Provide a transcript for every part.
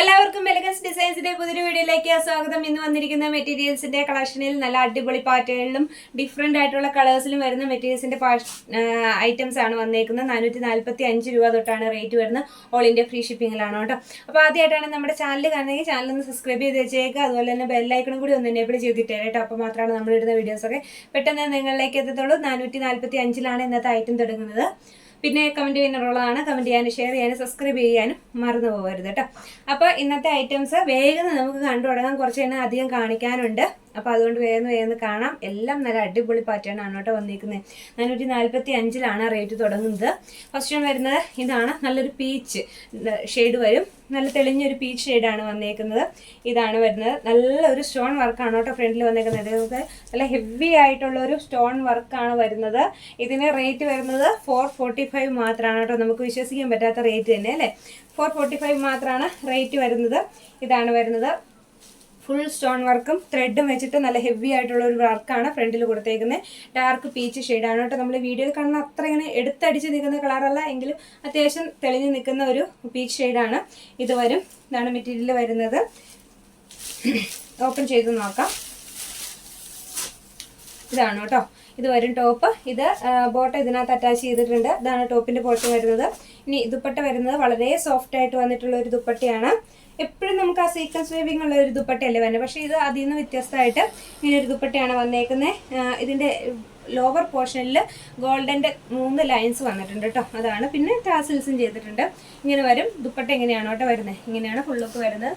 എല്ലാവർക്കും എലഗൻസ് ഡിസൈൻസിന്റെ പുതിയൊരു വീഡിയോയിലേക്ക് സ്വാഗതം. ഇന്ന് വന്നിരിക്കുന്ന മെറ്റീരിയൽസിന്റെ കളക്ഷനിൽ നല്ല അടിപൊളി പാറ്റേണിലും ഡിഫറെന്റ് ആയിട്ടുള്ള കളേഴ്സിലും വരുന്ന മെറ്റീരിയൽസിന്റെ ഐറ്റംസ് ആണ് വന്നേക്കുന്നത്. നാനൂറ്റി നാല്പത്തി അഞ്ച് രൂപ തൊട്ടാണ് റേറ്റ് വരുന്നത്. ഓൾ ഇന്ത്യ ഫ്രീ ഷിപ്പിംഗിലാണ് കേട്ടോ. അപ്പോൾ ആദ്യമായിട്ടാണ് നമ്മുടെ ചാനൽ കാണുന്നെങ്കിൽ ചാനൽ ഒന്ന് സബ്സ്ക്രൈബ് ചെയ്ത് വെച്ചേക്കുക അതുപോലെ തന്നെ ബെല്ലൈക്കണും കൂടി ഒന്ന് എനേബിൾ ചെയ്തിട്ടേ കേട്ടോ. അപ്പോൾ മാത്രമാണ് നമ്മൾ ഇടുന്ന വീഡിയോസൊക്കെ പെട്ടെന്ന് നിങ്ങളിലേക്ക് എത്തത്തുള്ളൂ. നാനൂറ്റി നാല്പത്തി അഞ്ചിലാണ് ഇന്നത്തെ ഐറ്റം തുടങ്ങുന്നത്. പിന്നെ കമന്റ് ചെയ്യാനുള്ളതാണ് കമന്റ് ചെയ്യാനും ഷെയർ ചെയ്യാനും സബ്സ്ക്രൈബ് ചെയ്യാനും മറന്നു പോകരുത് കേട്ടോ. അപ്പോൾ ഇന്നത്തെ ഐറ്റംസ് വേഗം നമുക്ക് കണ്ടു തുടങ്ങാൻ കുറച്ച് തന്നെ അധികം കാണിക്കാനുണ്ട്. അപ്പോൾ അതുകൊണ്ട് വേഗം വേഗം കാണാം. എല്ലാം നല്ല അടിപൊളി പാറ്റേൺ ആണ് കേട്ടോ വന്നിരിക്കുന്നത് നാനൂറ്റി നാൽപ്പത്തി അഞ്ചിലാണ് റേറ്റ് തുടങ്ങുന്നത്. ഫസ്റ്റ് വരുന്നത് ഇതാണ്. നല്ലൊരു പീച്ച് ഷെയ്ഡ് വരും. നല്ല തെളിഞ്ഞൊരു പീച്ച് ഷെയ്ഡാണ് വന്നേക്കുന്നത്. ഇതാണ് വരുന്നത്. നല്ലൊരു സ്റ്റോൺ വർക്കാണ് കേട്ടോ ഫ്രണ്ടിൽ വന്നേക്കുന്നത്. നല്ല ഹെവി ആയിട്ടുള്ള ഒരു സ്റ്റോൺ വർക്കാണ് വരുന്നത്. ഇതിന് റേറ്റ് വരുന്നത് ഫോർ ഫോർട്ടി ഫൈവ് മാത്രമാണ് കേട്ടോ. നമുക്ക് വിശ്വസിക്കാൻ പറ്റാത്ത റേറ്റ് തന്നെ അല്ലേ? ഫോർ ഫോർട്ടി ഫൈവ് മാത്രമാണ് റേറ്റ് വരുന്നത്. ഇതാണ് വരുന്നത്. ഫുൾ സ്റ്റോൺ വർക്കും ത്രെഡും വെച്ചിട്ട് നല്ല ഹെവി ആയിട്ടുള്ള ഒരു വർക്കാണ് ഫ്രണ്ടിൽ കൊടുത്തേക്കുന്നത് ഡാർക്ക് പീച്ച് ഷെയ്ഡാണ് കേട്ടോ. നമ്മൾ വീഡിയോയിൽ കാണുന്ന അത്ര ഇങ്ങനെ എടുത്തടിച്ച് നിൽക്കുന്ന കളറല്ല എങ്കിലും അത്യാവശ്യം തെളിഞ്ഞ് നിൽക്കുന്ന ഒരു പീച്ച് ഷെയ്ഡാണ് ഇത് വരും. ഇതാണ് മെറ്റീരിയൽ വരുന്നത്. ഓപ്പൺ ചെയ്ത് നോക്കാം. ഇതാണ് കേട്ടോ. ഇത് വരും ടോപ്പ് ഇത് ബോട്ട ഇതിനകത്ത് അറ്റാച്ച് ചെയ്തിട്ടുണ്ട്. ഇതാണ് ടോപ്പിന്റെ പോർഷൻ വരുന്നത്. ഇനി ദുപ്പട്ട വരുന്നത് വളരെ സോഫ്റ്റ് ആയിട്ട് വന്നിട്ടുള്ള ഒരു ദുപ്പട്ടയാണ്. എപ്പോഴും നമുക്ക് ആ സീക്വൻസ് വേവിംഗ് ഉള്ള ഒരു ദുപ്പട്ടയല്ലേ വരുന്നത് പക്ഷേ ഇത് അതിൽ നിന്ന് വ്യത്യസ്തമായിട്ട് ഇങ്ങനെ ഒരു ദുപ്പട്ടയാണ് വന്നേക്കുന്നത് ഇതിന്റെ ലോവർ പോർഷനിൽ ഗോൾഡന്റെ മൂന്ന് ലൈൻസ് വന്നിട്ടുണ്ട് കേട്ടോ. അതാണ്. പിന്നെ ടാസിൽസും ചെയ്തിട്ടുണ്ട്. ഇങ്ങനെ വരും. ദുപ്പട്ട എങ്ങനെയാണോ കേട്ടോ വരുന്നത് ഇങ്ങനെയാണ് ഫുള്ളൊക്കെ വരുന്നത്.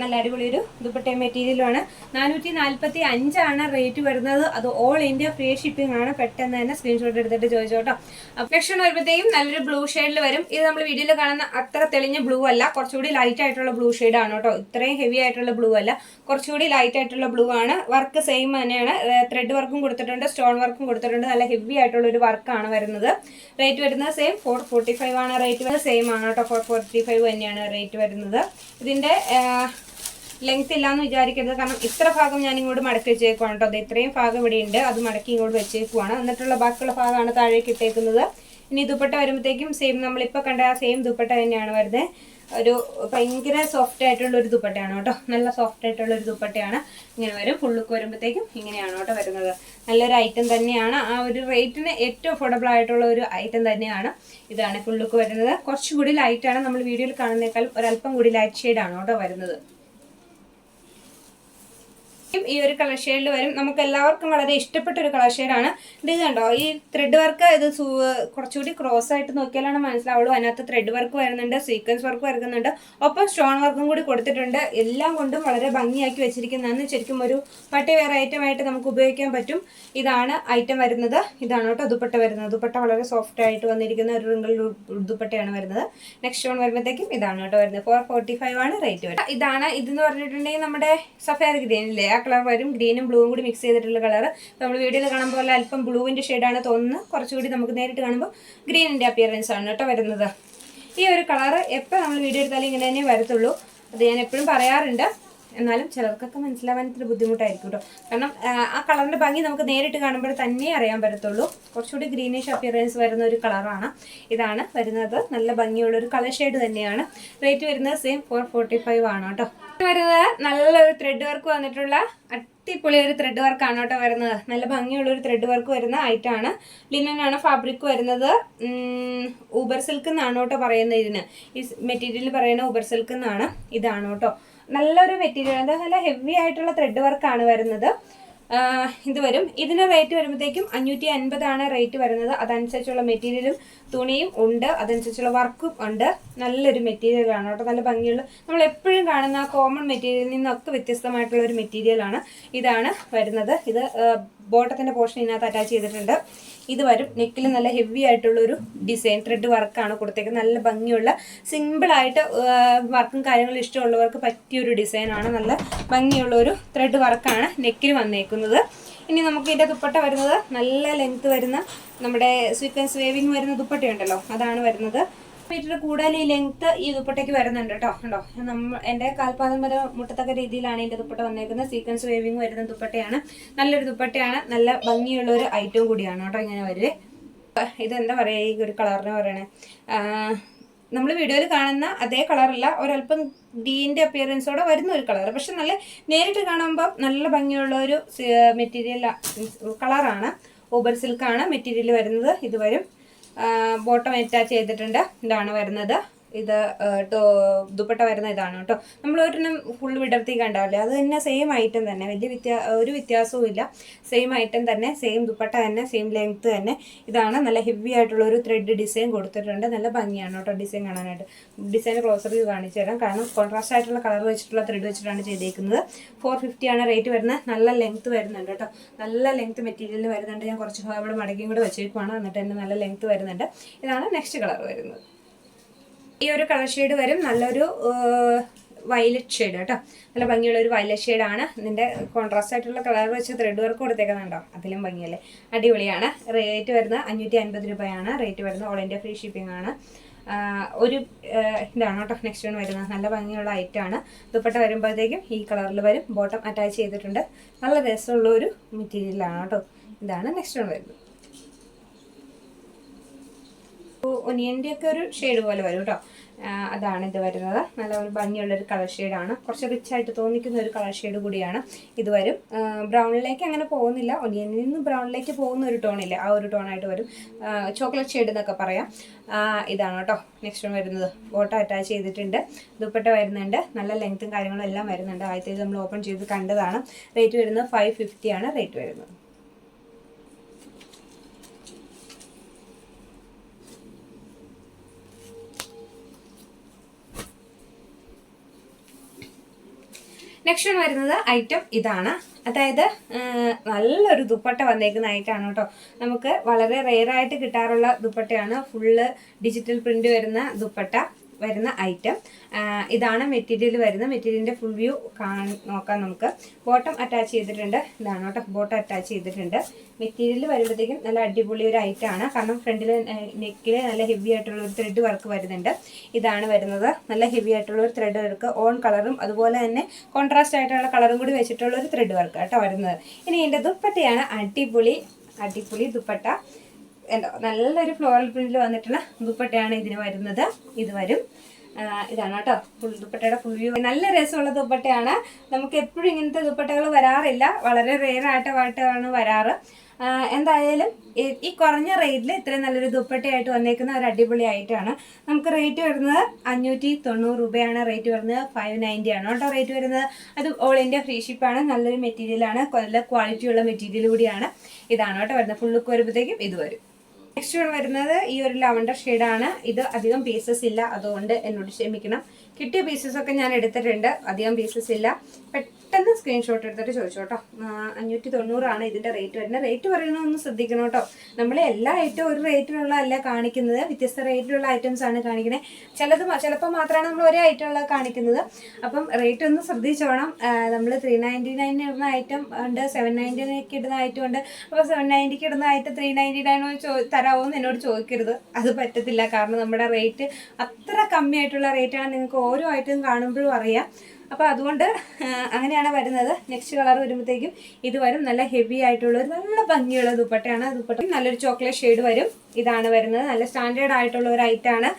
നല്ല അടിപൊളി ഒരു ദുപ്പട്ട മെറ്റീരിയലുമാണ് നാനൂറ്റി നാൽപ്പത്തി അഞ്ചാണ് റേറ്റ് വരുന്നത്. അത് ഓൾ ഇന്ത്യ ഫ്രീ ഷിപ്പിംഗ് ആണ്. പെട്ടെന്ന് തന്നെ സ്ക്രീൻഷോട്ട് എടുത്തിട്ട് ചോദിച്ചോട്ടോ. അപ്പക്ഷൻ വരുമ്പോഴത്തേക്കും നല്ലൊരു ബ്ലൂ ഷെയ്ഡിൽ വരും. ഇത് നമ്മൾ വീഡിയോയിൽ കാണുന്ന അത്ര തെളിഞ്ഞ ബ്ലൂ അല്ല. കുറച്ചുകൂടി ലൈറ്റ് ആയിട്ടുള്ള ബ്ലൂ ആണ് കേട്ടോ. ഇത്രയും ഹെവി ആയിട്ടുള്ള ബ്ലൂ അല്ല. കുറച്ചുകൂടി ലൈറ്റ് ആയിട്ടുള്ള ബ്ലൂ ആണ്. വർക്ക് സെയിം തന്നെയാണ്. ത്രെഡ് വർക്കും കൊടുത്തിട്ടുണ്ട്. സ്റ്റോൺ വർക്കും കൊടുത്തിട്ടുണ്ട്. നല്ല ഹെവി ആയിട്ടുള്ള ഒരു വർക്കാണ് വരുന്നത്. റേറ്റ് വരുന്നത് സെയിം ഫോർ ഫോർട്ടി ഫൈവ് ആണ് റേറ്റ് വരുന്നത്. സെയിം ആണ് കേട്ടോ. ഫോർ ഫോർട്ടി ഫൈവ് തന്നെയാണ് റേറ്റ് വരുന്നത്. ഇതിന്റെ ലെങ്ത് ഇല്ലാന്ന് വിചാരിക്കരുത്. കാരണം ഇത്ര ഭാഗം ഞാൻ ഇങ്ങോട്ട് മടക്കി വെച്ചേക്കുവാണ് കേട്ടോ. അത് ഇത്രയും ഭാഗം ഇവിടെ ഉണ്ട്. അത് മടക്കി ഇങ്ങോട്ട് വെച്ചേക്കുവാണ്. എന്നിട്ടുള്ള ബാക്കിയുള്ള ഭാഗമാണ് താഴേക്ക് ഇട്ടേക്കുന്നത്. ഇനി ദുപ്പട്ട വരുമ്പോഴത്തേക്കും സെയിം നമ്മളിപ്പോൾ കണ്ട സെയിം ദുപ്പട്ട തന്നെയാണ് വരുന്നത്. ഒരു ഭയങ്കര സോഫ്റ്റ് ആയിട്ടുള്ള ഒരു ദുപ്പട്ടയാണ് കേട്ടോ. നല്ല സോഫ്റ്റ് ആയിട്ടുള്ള ഒരു ദുപ്പട്ടയാണ്. ഇങ്ങനെ വരും. ഫുള്ളുക്ക് വരുമ്പോഴത്തേക്കും ഇങ്ങനെയാണ് കേട്ടോ വരുന്നത്. നല്ലൊരു ഐറ്റം തന്നെയാണ്. ആ ഒരു റേറ്റിന് ഏറ്റവും അഫോർഡബിൾ ആയിട്ടുള്ള ഒരു ഐറ്റം തന്നെയാണ്. ഇതാണ് ഫുള്ളുക്ക് വരുന്നത്. കുറച്ചുകൂടി ലൈറ്റാണ് നമ്മൾ വീഡിയോയിൽ കാണുന്നേക്കാൾ ഒരല്പം കൂടി ലൈറ്റ് ഷെയ്ഡാണ് കേട്ടോ വരുന്നത്. ഈ ഒരു കളർ ഷെയ്ഡിൽ വരും. നമുക്ക് എല്ലാവർക്കും വളരെ ഇഷ്ടപ്പെട്ട ഒരു കളർ ഷെയ്ഡാണ് ഇത് കണ്ടോ? ഈ ത്രെഡ് വർക്ക് ഇത് കുറച്ചുകൂടി ക്രോസ് ആയിട്ട് നോക്കിയാലാണ് മനസ്സിലാവുള്ളൂ. അതിനകത്ത് ത്രെഡ് വർക്ക് വരുന്നുണ്ട് സീക്വൻസ് വർക്ക് വരുന്നുണ്ട്. ഒപ്പം സ്റ്റോൺ വർക്കും കൂടി കൊടുത്തിട്ടുണ്ട്. എല്ലാം കൊണ്ടും വളരെ ഭംഗിയാക്കി വെച്ചിരിക്കുന്നതാണ്. ശരിക്കും ഒരു പട്ടി വേറെ ഐറ്റം ആയിട്ട് നമുക്ക് ഉപയോഗിക്കാൻ പറ്റും. ഇതാണ് ഐറ്റം വരുന്നത്. ഇതാണ് കേട്ടോ ദുപ്പട്ട വരുന്നത്. ദുപ്പട്ട വളരെ സോഫ്റ്റ് ആയിട്ട് വന്നിരിക്കുന്ന ഒരു റിങ്കിൾ ദുപ്പട്ടയാണ് വരുന്നത്. നെക്സ്റ്റ് വൺ വരുമ്പോഴത്തേക്കും ഇതാണ് കേട്ടോ വരുന്നത്. ഫോർ ഫോർട്ടി ഫൈവ് ആണ് റേറ്റ് വരുന്നത്. ഇതാണ് ഇതെന്ന് പറഞ്ഞിട്ടുണ്ടെങ്കിൽ നമ്മുടെ സഫയർ ഗ്രീൻ ഇല്ലേ ആ കളർ വരും. ഗ്രീനും ബ്ലൂവും കൂടി മിക്സ് ചെയ്തിട്ടുള്ള കളർ നമ്മൾ വീഡിയോയിൽ കാണുമ്പോൾ അല്പം ബ്ലൂവിന്റെ ഷെയ്ഡാണ് തോന്നുന്നത് കുറച്ചുകൂടി നമുക്ക് നേരിട്ട് കാണുമ്പോൾ ഗ്രീനിന്റെ അപ്പിയറൻസ് ആണ് കേട്ടോ വരുന്നത്. ഈ ഒരു കളർ എപ്പോൾ നമ്മൾ വീഡിയോ എടുത്താലും ഇങ്ങനെ തന്നെ വരത്തുള്ളൂ. അത് ഞാൻ എപ്പോഴും പറയാറുണ്ട്. എന്നാലും ചിലർക്കൊക്കെ മനസ്സിലാവാൻ ഇത്തിരി ബുദ്ധിമുട്ടായിരിക്കും കേട്ടോ. കാരണം ആ, കളറിന്റെ ഭംഗി നമുക്ക് നേരിട്ട് കാണുമ്പോൾ തന്നെ അറിയാൻ പറ്റത്തുള്ളൂ. കുറച്ചുകൂടി ഗ്രീനിഷ് അപ്പിയറൻസ് വരുന്ന ഒരു കളറാണ് ഇതാണ് വരുന്നത്. നല്ല ഭംഗിയുള്ള ഒരു കളർ ഷെയ്ഡ് തന്നെയാണ്. റേറ്റ് വരുന്നത് സെയിം ഫോർ ഫോർട്ടി ഫൈവ് ആണ് കേട്ടോ. വരുന്നത് നല്ലൊരു ത്രെഡ് വർക്ക് വന്നിട്ടുള്ള അടിപൊളി ഒരു ത്രെഡ് വർക്ക് ആണ് കേട്ടോ വരുന്നത്. നല്ല ഭംഗിയുള്ള ഒരു ത്രെഡ് വർക്ക് വരുന്ന ഐറ്റമാണ് ആണ്. ഫാബ്രിക് വരുന്നത്. ഊബർ സിൽക്ക് എന്നാണ് കേട്ടോ പറയുന്നത് ഇതിന്. ഈ മെറ്റീരിയൽ പറയുന്ന ഊബർ സിൽക്ക് എന്നാണ് ഇതാണ് കേട്ടോ. നല്ലൊരു മെറ്റീരിയൽ അത് നല്ല ഹെവി ആയിട്ടുള്ള ത്രെഡ് വർക്കാണ് വരുന്നത്. ഇത് വരും. ഇതിന് റേറ്റ് വരുമ്പോഴത്തേക്കും അഞ്ഞൂറ്റി അൻപതാണ് റേറ്റ് വരുന്നത്. അതനുസരിച്ചുള്ള മെറ്റീരിയലും തുണിയും ഉണ്ട്. അതനുസരിച്ചുള്ള വർക്കും ഉണ്ട്. നല്ലൊരു മെറ്റീരിയലാണ് കേട്ടോ. നല്ല ഭംഗിയുള്ള നമ്മൾ എപ്പോഴും കാണുന്ന കോമൺ മെറ്റീരിയലിൽ നിന്നൊക്കെ വ്യത്യസ്തമായിട്ടുള്ള ഒരു മെറ്റീരിയലാണ് ഇതാണ് വരുന്നത്. ഇത് ബോട്ടത്തിന്റെ പോർഷൻ ഇതിനകത്ത് അറ്റാച്ച് ചെയ്തിട്ടുണ്ട്. ഇത് വരും. നെക്കിൽ നല്ല ഹെവി ആയിട്ടുള്ള ഒരു ഡിസൈൻ ത്രെഡ് വർക്കാണ് കൊടുത്തേക്കുന്നത്. നല്ല ഭംഗിയുള്ള സിമ്പിളായിട്ട് വർക്കും കാര്യങ്ങളും ഇഷ്ടമുള്ളവർക്ക് പറ്റിയൊരു ഡിസൈനാണ് നല്ല ഭംഗിയുള്ള ഒരു ത്രെഡ് വർക്കാണ് നെക്കിൽ വന്നേക്കുന്നത്. ഇനി നമുക്ക് ഇതിന്റെ ദുപ്പട്ട വരുന്നത് നല്ല ലെങ്ത് വരുന്ന നമ്മുടെ സീക്വൻസ് വേവിങ് വരുന്ന ദുപ്പട്ടയുണ്ടല്ലോ. അതാണ് വരുന്നത്. മീറ്റർ കൂടുതൽ ഈ ലെങ്ത് ഈ ദുപ്പട്ടയ്ക്ക് വരുന്നുണ്ട് കേട്ടോ ഉണ്ടോ നമ്മ എന്റെ കാൽപാദം വരെ മുട്ടത്തക്ക രീതിയിലാണ് എന്റെ ദുപ്പട്ട വന്നേക്കുന്നത്. സീക്വൻസ് വേവിങ് വരുന്ന ദുപ്പട്ടയാണ്. നല്ലൊരു ദുപ്പട്ടയാണ്. നല്ല ഭംഗിയുള്ള ഒരു ഐറ്റം കൂടിയാണ് കേട്ടോ ഇങ്ങനെ വരുവേ ഇതെന്താ പറയുക ഈ ഒരു കളറിന് പറയണേ. നമ്മൾ വീഡിയോയിൽ കാണുന്ന അതേ കളറല്ല. ഒരല്പം ഡീന്റെ അപ്പിയറൻസോടെ വരുന്ന ഒരു കളർ പക്ഷെ നല്ല നേരിട്ട് കാണുമ്പോൾ നല്ല ഭംഗിയുള്ള ഒരു മെറ്റീരിയൽ കളറാണ്. ഊബർ സിൽക്കാണ് മെറ്റീരിയൽ വരുന്നത്. ഇത് വരും. ബോട്ടം അറ്റാച്ച് ചെയ്തിട്ടുണ്ട്. ഇതാണ് വരുന്നത്. ഇത് ദുപ്പട്ട വരുന്ന ഇതാണ് കേട്ടോ. നമ്മൾ ഒരെണ്ണം ഫുൾ വിടർത്തി കണ്ടാവില്ലേ അത് തന്നെ സെയിം ഐറ്റം തന്നെ. വലിയ വ്യത്യാ ഒരു വ്യത്യാസവും ഇല്ല. സെയിം ഐറ്റം തന്നെ സെയിം ദുപ്പട്ട തന്നെ സെയിം ലെങ്ത് തന്നെ. ഇതാണ് നല്ല ഹെവി ആയിട്ടുള്ള ഒരു ത്രെഡ് ഡിസൈൻ കൊടുത്തിട്ടുണ്ട്. നല്ല ഭംഗിയാണ് കേട്ടോ ഡിസൈൻ കാണാനായിട്ട്. ഡിസൈൻ ക്ലോസർ വ്യൂ കാണിച്ചു തരാം. കാരണം കോൺട്രാസ്റ്റ് ആയിട്ടുള്ള കളർ വെച്ചിട്ടുള്ള ത്രെഡ് വെച്ചിട്ടാണ് ചെയ്തേക്കുന്നത്. ഫോർ ആണ് റേറ്റ് വരുന്നത്. നല്ല ലെങ്ത് വരുന്നുണ്ട് കേട്ടോ. നല്ല ലെങ്ത് മെറ്റീരിയൽ വരുന്നുണ്ട്. ഞാൻ കുറച്ച് അവിടെ മടക്കിയും കൂടെ വെച്ചേക്കുവാണ്. എന്നിട്ട് തന്നെ നല്ല ലെങ്ത് വരുന്നുണ്ട്. ഇതാണ് നെക്സ്റ്റ് കളർ വരുന്നത്. ഈ ഒരു കളർ ഷെയ്ഡ് വരും. നല്ലൊരു വയലറ്റ് ഷെയ്ഡ് കേട്ടോ. നല്ല ഭംഗിയുള്ള ഒരു വയലറ്റ് ഷെയ്ഡാണ് ഇതിന്റെ കോൺട്രാസ്റ്റ് ആയിട്ടുള്ള കളർ വെച്ച് ത്രെഡ് വർക്ക് കൊടുത്തേക്കുന്നുണ്ടോ? അതിലും ഭംഗിയല്ലേ. അടിപൊളിയാണ്. റേറ്റ് വരുന്നത് അഞ്ഞൂറ്റി അൻപത് രൂപയാണ്. റേറ്റ് വരുന്നത് ഓൾ ഇന്ത്യ ഫ്രീ ഷിപ്പിംഗ് ആണ്. ഒരു ഇതാണ് കേട്ടോ നെക്സ്റ്റ് വൺ വരുന്നത്. നല്ല ഭംഗിയുള്ള ഐറ്റം ആണ്. ദുപ്പട്ട വരുമ്പോഴത്തേക്കും ഈ കളറിൽ വരും. ബോട്ടം അറ്റാച്ച് ചെയ്തിട്ടുണ്ട്. നല്ല രസമുള്ള ഒരു മെറ്റീരിയലാണ് കേട്ടോ ഇതാണ് നെക്സ്റ്റ് വൺ വരുന്നത്. ഒനിയന്റെ ഒക്കെ ഒരു ഷെയ്ഡ് പോലെ വരും കേട്ടോ അതാണ് ഇത് വരുന്നത്. നല്ല ഒരു ഭംഗിയുള്ള ഒരു കളർ ഷെയ്ഡാണ് കുറച്ച് റിച്ച് ആയിട്ട് തോന്നിക്കുന്ന ഒരു കളർ ഷെയ്ഡ് കൂടിയാണ് ഇത് വരും. ബ്രൗണിലേക്ക് അങ്ങനെ പോകുന്നില്ല. ഒനിയനിൽ നിന്ന് ബ്രൗണിലേക്ക് പോകുന്ന ഒരു ടോണില്ല ആ ഒരു ടോണായിട്ട് വരും. ചോക്ലേറ്റ് ഷെയ്ഡ് എന്നൊക്കെ പറയാം. ഇതാണ് കേട്ടോ നെക്സ്റ്റ് വരുന്നത്. ബോട്ടം അറ്റാച്ച് ചെയ്തിട്ടുണ്ട്. ദുപ്പട്ട വരുന്നുണ്ട്. നല്ല ലെങ്ത്തും കാര്യങ്ങളും എല്ലാം വരുന്നുണ്ട്. ആദ്യത്തേത് നമ്മൾ ഓപ്പൺ ചെയ്ത് കണ്ടതാണ്. റേറ്റ് വരുന്നത് ഫൈവ് ആണ്. റേറ്റ് വരുന്നത്. നെക്സ്റ്റ് വരുന്നത് ഐറ്റം ഇതാണ്. അതായത് നല്ലൊരു ദുപ്പട്ട വന്നേക്കുന്ന ഐറ്റമാണ് കേട്ടോ. നമുക്ക് വളരെ റെയറായിട്ട് കിട്ടാറുള്ള ദുപ്പട്ടയാണ്. ഫുള്ള് ഡിജിറ്റൽ പ്രിന്റ് വരുന്ന ദുപ്പട്ട. വരുന്ന ഐറ്റം ഇതാണ് മെറ്റീരിയൽ വരുന്നത് മെറ്റീരിയലിന്റെ ഫുൾ വ്യൂ കാണി നോക്കാം നമുക്ക്. ബോട്ടം അറ്റാച്ച് ചെയ്തിട്ടുണ്ട്. ഇതാണ് കേട്ടോ. ബോട്ടം അറ്റാച്ച് ചെയ്തിട്ടുണ്ട്. മെറ്റീരിയൽ വരുമ്പോഴത്തേക്കും നല്ല അടിപൊളി ഒരു ഐറ്റം ആണ്. കാരണം ഫ്രണ്ടിൽ നെക്കിൽ നല്ല ഹെവി ആയിട്ടുള്ള ഒരു ത്രെഡ് വർക്ക് വരുന്നുണ്ട്. ഇതാണ് വരുന്നത്. നല്ല ഹെവി ആയിട്ടുള്ള ഒരു ത്രെഡ് വർക്ക് ഓൺ കളറും അതുപോലെ തന്നെ കോൺട്രാസ്റ്റ് ആയിട്ടുള്ള കളറും കൂടി വെച്ചിട്ടുള്ള ഒരു ത്രെഡ് വർക്ക് കേട്ടോ വരുന്നത്. ഇനി ഇതിന്റെ ദുപ്പട്ടയാണ്. അടിപൊളി അടിപൊളി ദുപ്പട്ട. എന്തോ നല്ലൊരു ഫ്ലോറൽ പ്രിന്റിൽ വന്നിട്ടുള്ള ദുപ്പട്ടയാണ് ഇതിന് വരുന്നത്. ഇത് വരും. ഇതാണ് കേട്ടോ. ഫുൾ ദുപ്പട്ടയുടെ ഫുൾ വ്യൂ നല്ല രസമുള്ള ദുപ്പട്ടയാണ്. നമുക്ക് എപ്പോഴും ഇങ്ങനത്തെ ദുപ്പട്ടകൾ വരാറില്ല. വളരെ റെയർ ആയിട്ട് വരാറ്. എന്തായാലും ഈ- ഈ കുറഞ്ഞ റേറ്റിൽ ഇത്രയും നല്ലൊരു ദുപ്പട്ടയായിട്ട് വന്നേക്കുന്ന ഒരു അടിപൊളി ആയിട്ടാണ് നമുക്ക് റേറ്റ് വരുന്നത് അഞ്ഞൂറ്റി തൊണ്ണൂറ് രൂപയാണ്. റേറ്റ് വരുന്നത് ഫൈവ് നയന്റി ആണ് കേട്ടോ റേറ്റ് വരുന്നത്. അത് ഓൾ ഇന്ത്യ ഫ്രീ ഷിപ്പാണ് നല്ലൊരു മെറ്റീരിയലാണ് നല്ല ക്വാളിറ്റിയുള്ള മെറ്റീരിയൽ കൂടിയാണ്. ഇതാണ് കേട്ടോ വരുന്നത്. ഫുൾ ലുക്ക് വരുമ്പോഴത്തേക്കും ഇത് വരും. നെക്സ്റ്റ് വരുന്നത് ഈ ഒരു ലവണ്ടർ ഷെയ്ഡാണ് ഇത് അധികം പീസസ് ഇല്ല. അതുകൊണ്ട് എന്നോട് ക്ഷമിക്കണം. കിട്ടിയ പീസസ് ഒക്കെ ഞാൻ എടുത്തിട്ടുണ്ട്. അധികം പീസസ് ഇല്ല. പെട്ടെന്ന് സ്ക്രീൻഷോട്ട് എടുത്തിട്ട് ചോദിച്ചു കേട്ടോ. ആ, അഞ്ഞൂറ്റി തൊണ്ണൂറാണ് ഇതിന്റെ റേറ്റ് വരുന്നത്. റേറ്റ് പറയണമെന്ന് ശ്രദ്ധിക്കണം കേട്ടോ. നമ്മൾ എല്ലാ ഐറ്റവും ഒരു റേറ്റിലുള്ള അല്ല കാണിക്കുന്നത്. വ്യത്യസ്ത റേറ്റിലുള്ള ഐറ്റംസ് ആണ് കാണിക്കുന്നത് ചിലത് ചിലപ്പോൾ മാത്രമാണ് നമ്മൾ ഒരേ ഐറ്റം ഉള്ള കാണിക്കുന്നത്. അപ്പം റേറ്റ് ഒന്ന് ശ്രദ്ധിച്ചോണം നമ്മൾ ത്രീ നയന്റി നയൻ ഇടുന്ന ഐറ്റം ഉണ്ട്. സെവൻ നയന്റിനൊക്കെ ഇടുന്ന ഐറ്റം ഉണ്ട്. അപ്പോൾ സെവൻ നയന്റിക്ക് ഇടുന്ന ഐറ്റം ത്രീ നയന്റി നയൻ ചോ തരാമോ എന്ന് എന്നോട് ചോദിക്കരുത്. അത് പറ്റത്തില്ല. കാരണം നമ്മുടെ റേറ്റ് അത്ര കമ്മിയായിട്ടുള്ള റേറ്റാണ് നിങ്ങൾക്ക് ഓരോ ഐറ്റം കാണുമ്പോഴും അറിയാം. അപ്പോൾ അതുകൊണ്ട് അങ്ങനെയാണ് വരുന്നത്. നെക്സ്റ്റ് കളർ വരുമ്പോഴത്തേക്കും ഇത് വരും. നല്ല ഹെവി ആയിട്ടുള്ള ഒരു നല്ല ഭംഗിയുള്ള ദുപ്പട്ടയാണ്. ദുപ്പട്ട നല്ലൊരു ചോക്ലേറ്റ് ഷെയ്ഡ് വരും. ഇതാണ് വരുന്നത്. നല്ല സ്റ്റാൻഡേർഡ് ആയിട്ടുള്ള ഒരു ഐറ്റമാണ്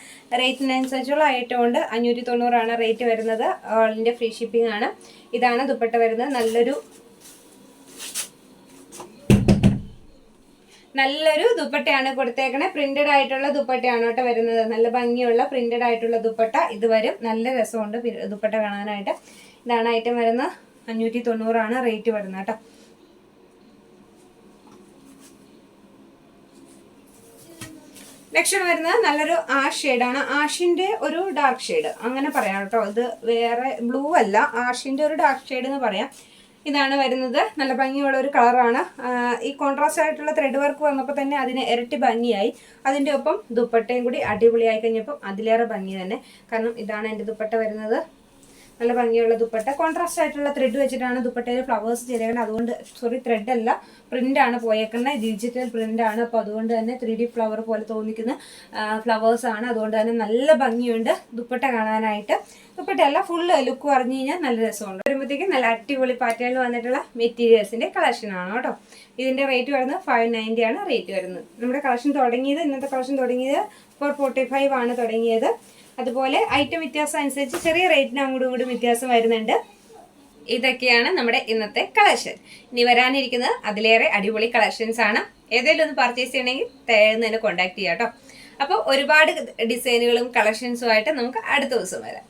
റേറ്റിനനുസരിച്ചുള്ള ഐറ്റം ഉണ്ട്. അഞ്ഞൂറ്റി തൊണ്ണൂറാണ് റേറ്റ് വരുന്നത്. ഓളിന്റെ ഫ്രീ ഷിപ്പിംഗ് ആണ്. ഇതാണ് ദുപ്പട്ട വരുന്നത്. നല്ലൊരു നല്ലൊരു ദുപ്പട്ടയാണ് കൊടുത്തേക്കണേ. പ്രിന്റഡ് ആയിട്ടുള്ള ദുപ്പട്ടയാണ് കേട്ടോ വരുന്നത്. നല്ല ഭംഗിയുള്ള പ്രിന്റഡ് ആയിട്ടുള്ള ദുപ്പട്ട. ഇത് വരും. നല്ല രസമുണ്ട് ദുപ്പട്ട കാണാനായിട്ട്. ഇതാണ് ഐറ്റം വരുന്നത്. അഞ്ഞൂറ്റി തൊണ്ണൂറാണ് റേറ്റ് വരുന്നത് കേട്ടോ. ലക്ഷണം വരുന്നത് നല്ലൊരു ആഷ് ഷെയ്ഡാണ് ആഷിന്റെ ഒരു ഡാർക്ക് ഷെയ്ഡ് അങ്ങനെ പറയാം കേട്ടോ. ഇത് വേറെ ബ്ലൂ അല്ല. ആഷിന്റെ ഒരു ഡാർക്ക് ഷെയ്ഡ് എന്ന് പറയാം. ഇതാണ് വരുന്നത്. നല്ല ഭംഗിയുള്ള ഒരു കളറാണ്. ഈ കോൺട്രാസ്റ്റ് ആയിട്ടുള്ള ത്രെഡ് വർക്ക് വന്നപ്പോൾ തന്നെ അതിന് ഇരട്ടി ഭംഗിയായി. അതിന്റെ ഒപ്പം ദുപ്പട്ടയും കൂടി അടിപൊളിയായി കഴിഞ്ഞപ്പം അതിലേറെ ഭംഗി തന്നെ. കാരണം ഇതാണ് എന്റെ ദുപ്പട്ട വരുന്നത്. നല്ല ഭംഗിയുള്ള ദുപ്പട്ട. കോൺട്രാസ്റ്റ് ആയിട്ടുള്ള ത്രെഡ് വെച്ചിട്ടാണ് ദുപ്പട്ടയിൽ ഫ്ലവേഴ്സ് ചെയ്തേക്കുന്നത് അതുകൊണ്ട് സോറി ത്രെഡ് അല്ല പ്രിന്റ് ആണ് പോയേക്കുന്നത് ഡിജിറ്റൽ പ്രിന്റ് ആണ്. അപ്പോൾ അതുകൊണ്ട് തന്നെ ത്രീ ഡി ഫ്ലവർ പോലെ തോന്നിക്കുന്ന ഫ്ലവേഴ്സ് ആണ്. അതുകൊണ്ട് തന്നെ നല്ല ഭംഗിയുണ്ട് ദുപ്പട്ട കാണാനായിട്ട്. ദുപ്പട്ടയല്ല ഫുള്ള് ലുക്ക് പറഞ്ഞു കഴിഞ്ഞാൽ നല്ല രസമുണ്ട്. വരുമ്പോഴത്തേക്കും നല്ല അടിപൊളി പാറ്റേണിൽ വന്നിട്ടുള്ള മെറ്റീരിയൽസിന്റെ കളക്ഷൻ ആണ് കേട്ടോ. ഇതിന്റെ റേറ്റ് വരുന്നത് ഫൈവ് നയന്റി ആണ് റേറ്റ് വരുന്നത്. നമ്മുടെ കളക്ഷൻ തുടങ്ങിയത് ഇന്നത്തെ കളക്ഷൻ തുടങ്ങിയത് ഫോർ ഫോർട്ടി ഫൈവ് ആണ് തുടങ്ങിയത്. അതുപോലെ ഐറ്റം വ്യത്യാസം അനുസരിച്ച് ചെറിയ റേറ്റിന് അങ്ങോട്ടും ഇങ്ങോട്ടും വ്യത്യാസം വരുന്നുണ്ട്. ഇതൊക്കെയാണ് നമ്മുടെ ഇന്നത്തെ കളക്ഷൻ ഇനി വരാനിരിക്കുന്നത് അതിലേറെ അടിപൊളി കളക്ഷൻസ് ആണ്. ഏതെങ്കിലും ഒന്ന് പർച്ചേസ് ചെയ്യണമെങ്കിൽ തേന്ന് തന്നെ കോൺടാക്ട് ചെയ്യാം കേട്ടോ അപ്പോൾ ഒരുപാട് ഡിസൈനുകളും കളക്ഷൻസും ആയിട്ട് നമുക്ക് അടുത്ത ദിവസം വരാം.